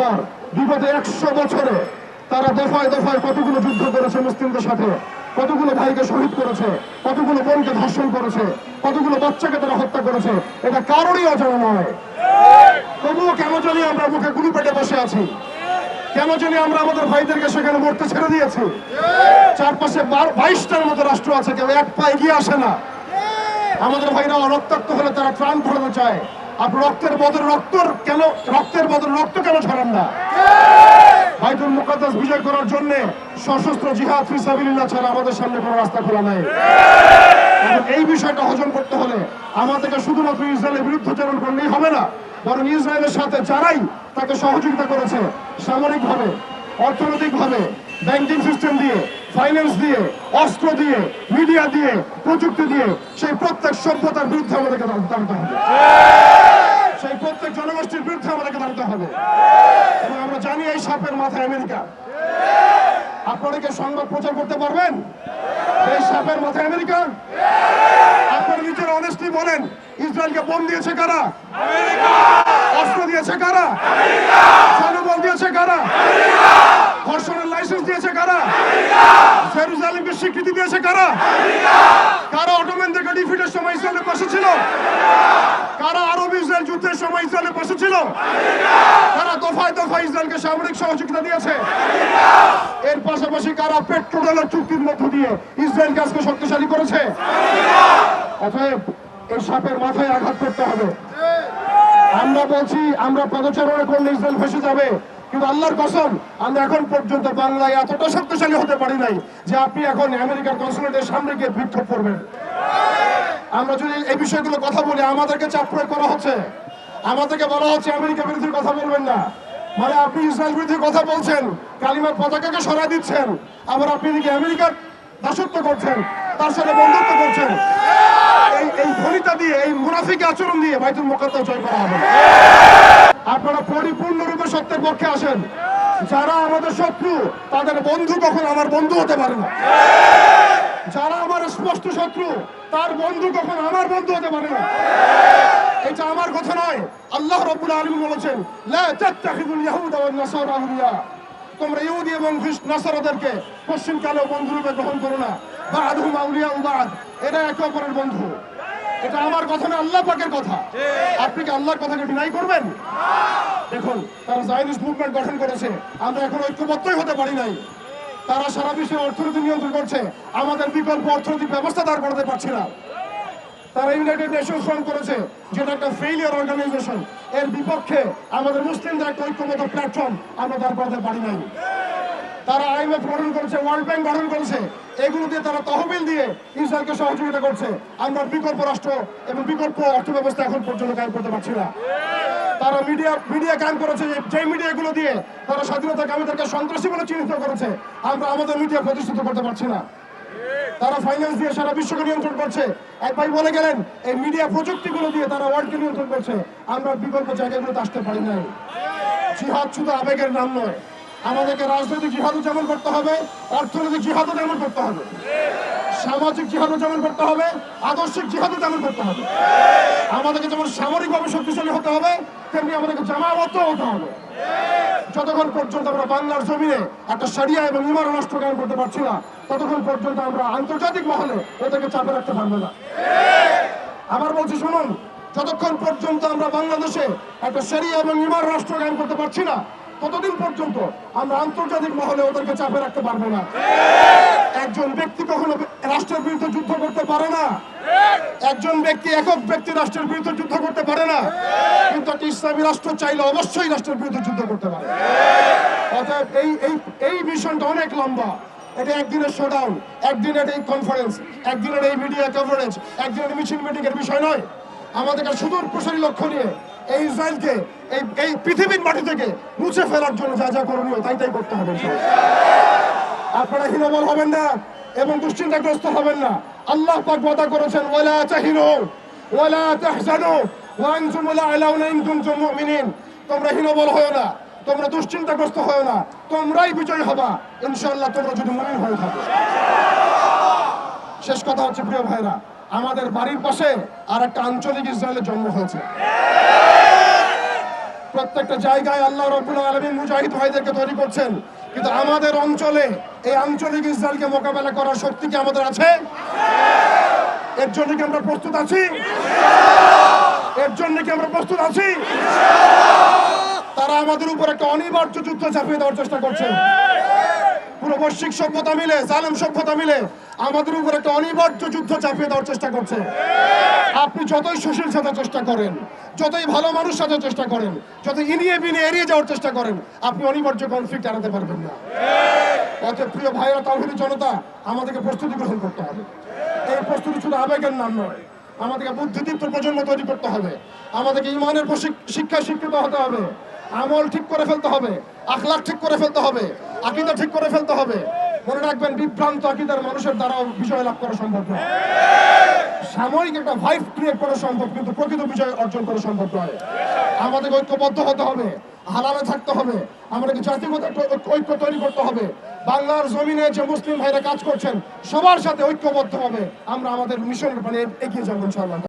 পর বিগত একশো বছরে তারা দফায় দফায় কতগুলো যুদ্ধ করেছে মুসলিমদের সাথে, কতগুলো ভাইকে শহীদ করেছে, কতগুলো বোনকে ধর্ষণ করেছে, কতগুলো বাচ্চাকে তারা হত্যা করেছে, এটা কারোরই অজানা নয়। তবুও কেন জানি আমরা মুখে গুলি পেটে বসে আছি? কেন জানি আমরা আমাদের ভাইদেরকে সেখানে মরতে ছেড়ে দিয়েছি? চারপাশে বাইশটার মতো রাষ্ট্র আছে, কেউ এক পা এগিয়ে আসে না। আমাদের ভাইরা রক্তাক্ত হলে তারা প্রাণ ফোরাতে চায়। আপনি রক্তের বদল রক্ত কেন, রক্তের বদল রক্ত কেন ছড়ান না? বাইতুল মুকাদ্দাস বিজয় করার জন্য সশস্ত্র জিহাদ ফিসাবিলিল্লাহ ছাড়া আমাদের সামনে কোনো রাস্তা খোলা নাই। এই বিষয়টা হজম করতে হলে আমাদেরকে শুধুমাত্র ইসরায়েলের বিরুদ্ধাচরণ করলেই হবে না, বরং ইসরায়েলের সাথে যারাই তাকে সহযোগিতা করেছে, সামরিকভাবে, অর্থনৈতিকভাবে, ব্যাংকিং সিস্টেম দিয়ে, ফাইন্যান্স দিয়ে, অস্ত্র দিয়ে, মিডিয়া দিয়ে, প্রযুক্তি দিয়ে, সেই প্রত্যেক সভ্যতার বিরুদ্ধে আমাদেরকে দাঁড়াতে হবে। আমাদেরকে দাঁড়াতে হবে। এবং আমরা জানি এই সাপের মাথায় আমেরিকা। আপনারা কি সংবাদ প্রচার করতে পারবেন? এই সাপের মাথায় আমেরিকা? আপনারা নিজের অনেস্টলি বলেন, ইসরায়েলকে বোম দিয়েছে কারা? অস্ত্র দিয়েছে কারা? জনবল দিয়েছে কারা? ধর্ষণের লাইসেন্স দিয়েছে কারা? জেরুজালেমকে স্বীকৃতি দিয়েছে কারা? কারা অটোম্যানদেরকে ডিফিটের সময় ইসরায়েলের পাশে ছিল? কারা আরব ইসরায়েল যুদ্ধের সময় ইসরায়েলের পাশে ছিল? কারা দফায় দফায় ইসরায়েলকে সামরিক সহযোগিতা দিয়েছে? এর পাশাপাশি কারা পেট্রোডালের চুক্তির মধ্য দিয়ে ইসরায়েল আজকে শক্তিশালী করেছে? অতএব এই সাপের মাথায় আঘাত করতে হবে। আমরা বলছি, আমরা পদচারণা করলে ইসরায়েল ফেসে যাবে। কিন্তু আল্লাহর কসম, আমরা এখন পর্যন্ত বাংলায় এতটা শক্তিশালী হতে পারি নাই যে আপনি এখন আমেরিকার কনসুলেটের সামনে গিয়ে বিক্ষোভ করবেন। আমরা যদি এই বিষয়গুলো কথা বলি, আমাদেরকে চাপ প্রয়োগ করা হচ্ছে। আমাদেরকে বলা হচ্ছে আমেরিকা বিরোধী কথা বলবেন না। মানে আপনি ইসরায়েল বিরোধী কথা বলছেন, কালিমার পতাকাকে সরাই দিচ্ছেন, আবার আপনি আমেরিকার দাসত্ব করছেন, তার সাথে বন্ধুত্ব করছেন। এই এই ভনিতা দিয়ে, এই মুনাফিক আচরণ দিয়ে বাইতুল জয় করা হবে। আপনারা সত্যের পক্ষে আসেন। যারা আমাদের শত্রু, তাদের বন্ধু কখন আমার বন্ধু হতে পারে না। যারা আমার স্পষ্ট শত্রু, তার বন্ধু কখন আমার বন্ধু হতে পারে না। এটা আমার কথা নয়। আল্লাহ রাব্বুল আলামিন বলেছেন তোমরা ইহুদি এবং নাসারাদেরকে কালেও বন্ধুরূপে গ্রহণ করো না। বাদহুম আউলিয়া বাদ। এরা একে অপরের বন্ধু। এটা আমার কথা না আল্লাহ পাকের কথা। আপনি কি আল্লাহর কথাকে ডিনাই করবেন? দেখুন তারা জাইনিস্ট মুভমেন্ট গঠন করেছে। আমরা এখন ঐক্যবদ্ধই হতে পারি নাই। তারা সারা বিশ্বে অর্থনীতি নিয়ন্ত্রণ করছে। আমাদের বিকল্প অর্থনৈতিক ব্যবস্থা দাঁড় করাতে পারছে না। তারা ইউনাইটেড নেশনস ফর্ম করেছে যেটা একটা ফেইলিয়ার অর্গানাইজেশন এর বিপক্ষে আমাদের মুসলিমদের একটা ঐক্যবদ্ধ প্ল্যাটফর্ম আমরা দাঁড় করাতে পারি নাই। তারা আইএমএফ গঠন করেছে ওয়ার্ল্ড ব্যাংক গঠন করেছে। এগুলো দিয়ে তারা তহবিল দিয়ে ইসরায়েলকে সহযোগিতা করছে। আমরা বিকল্প রাষ্ট্র এবং বিকল্প অর্থ ব্যবস্থা এখন পর্যন্ত কায়েম করতে পারছি না। তারা মিডিয়া মিডিয়া কায়েম করেছে যে- যে মিডিয়াগুলো দিয়ে তারা স্বাধীনতা কামীদেরকে সন্ত্রাসী বলে চিহ্নিত করেছে, আমরা আমাদের মিডিয়া প্রতিষ্ঠিত করতে পারছি না। তারা ফাইন্যান্স দিয়ে সারা বিশ্বকে নিয়ন্ত্রণ করছে। এক ভাই বলে গেলেন, এই মিডিয়া প্রযুক্তিগুলো দিয়ে তারা ওয়ার্ল্ডকে নিয়ন্ত্রণ করছে। আমরা বিকল্প জায়গাগুলোতে আসতে পারি নাই। জিহাদ শুধু আবেগের নাম নয়। আমাদেরকে রাজনৈতিক জিহাদও যেমন করতে হবে, অর্থনৈতিক জিহাদও যেমন করতে হবে, সামাজিক জিহাদও যেমন করতে হবে, আদর্শিক জিহাদও যেমন করতে হবে। আমাদেরকে যেমন সামরিকভাবে শক্তিশালী হতে হবে, তেমনি আমাদেরকে জামাবদ্ধ হতে হবে। যতক্ষণ পর্যন্ত আমরা বাংলার জমিনে একটা সারিয়া এবং রাষ্ট্র কায়েম করতে পারছি না, ততক্ষণ পর্যন্ত আমরা আন্তর্জাতিক মহলে ওদেরকে চাপে রাখতে পারব না। আবার বলছি, শুনুন, যতক্ষণ পর্যন্ত আমরা বাংলাদেশে একটা সেরিয়া এবং ইমান রাষ্ট্র কায়েম করতে পারছি না ততদিন পর্যন্ত আমরা আন্তর্জাতিক মহলে ওদেরকে চাপে রাখতে পারব না? একজন ব্যক্তি কখনো রাষ্ট্রের বিরুদ্ধে যুদ্ধ করতে পারে না। একজন ব্যক্তি, একক ব্যক্তি রাষ্ট্রের বিরুদ্ধে যুদ্ধ করতে পারে না। কিন্তু একটা ইসলামী রাষ্ট্র চাইলে অবশ্যই রাষ্ট্রের বিরুদ্ধে যুদ্ধ করতে পারে। অতএব এই এই এই মিশনটা অনেক লম্বা। এটা একদিনের শোডাউন একদিনের এই কনফারেন্স একদিনের এই মিডিয়া কভারেজ একদিনের মিছিল মিটিং এর বিষয় নয়। আমাদেরকে সুদূর প্রসারী লক্ষ্য নিয়ে এই ইসরায়েলকে, এই এই পৃথিবীর মাটি থেকে মুছে ফেলার জন্য যা যা করণীয়, তাই তাই করতে হবে আপনারা হীনবল হবেন না এবং দুশ্চিন্তাগ্রস্ত হবেন না। আল্লাহ পাক ওয়াদা করেছেন, ওয়ালা তাহিনু, ওয়ালা তাহজানু, ওয়া আনতুম লা আলাউনা ইন মুমিনিন। তোমরা হীনবল হয় না, তোমরা দুশ্চিন্তাগ্রস্ত হয় না, তোমরাই বিজয় হবা। ইনশাআল্লাহ তোমরা যদি মুমিন হয়ে থাকো। শেষ কথা হচ্ছে, প্রিয় ভাইরা, আমাদের বাড়ির পাশে আর একটা আঞ্চলিক ইসরায়েলের জন্ম হয়েছে। প্রত্যেকটা জায়গায় আল্লাহ রবুল্লা আলমী মুজাহিদ ভাইদেরকে তৈরি করছেন। কিন্তু আমাদের অঞ্চলে, এই আঞ্চলিক ইসরায়েলকে মোকাবেলা করার শক্তি কি আমাদের আছে? এর জন্য কি আমরা প্রস্তুত আছি? এর জন্য কি আমরা প্রস্তুত আছি? তারা আমাদের উপর একটা অনিবার্য যুদ্ধ চাপিয়ে দেওয়ার চেষ্টা করছে। বৈশ্বিক সভ্যতা মিলে, জালেম সভ্যতা মিলে আমাদের উপর একটা অনিবার্য যুদ্ধ চাপিয়ে দেওয়ার চেষ্টা করছে। আপনি যতই সুশীল সাথে চেষ্টা করেন, যতই ভালো মানুষ সাথে চেষ্টা করেন যত ইনিয়ে বিনিয়ে এড়িয়ে যাওয়ার চেষ্টা করেন, আপনি অনিবার্য কনফ্লিক্ট এড়াতে পারবেন না। অতএব প্রিয় ভাইরা তাহিনী জনতা, আমাদেরকে প্রস্তুতি গ্রহণ করতে হবে। এই প্রস্তুতি শুধু আবেগের নাম নয়, আমাদেরকে বুদ্ধিদীপ্ত প্রজন্ম তৈরি করতে হবে। আমাদেরকে ইমানের শিক্ষায় শিক্ষিত হতে হবে। আমল ঠিক করে ফেলতে হবে, আখলাখ ঠিক করে ফেলতে হবে, আকিদা ঠিক করে ফেলতে হবে। মনে রাখবেন, বিভ্রান্ত আকিদার মানুষের দ্বারা বিজয় লাভ করা সম্ভব নয়। সাময়িক একটা ভাইব ক্রিয়েট করা সম্ভব, কিন্তু প্রকৃত বিজয় অর্জন করা সম্ভব নয়। আমাদের ঐক্যবদ্ধ হতে হবে, হালালে থাকতে হবে, আমাদেরকে জাতিগত ঐক্য- তৈরি করতে হবে। বাংলার জমিনে যে মুসলিম ভাইরা কাজ করছেন, সবার সাথে ঐক্যবদ্ধ হবে। আমরা আমাদের মিশনের মানে এগিয়ে যাব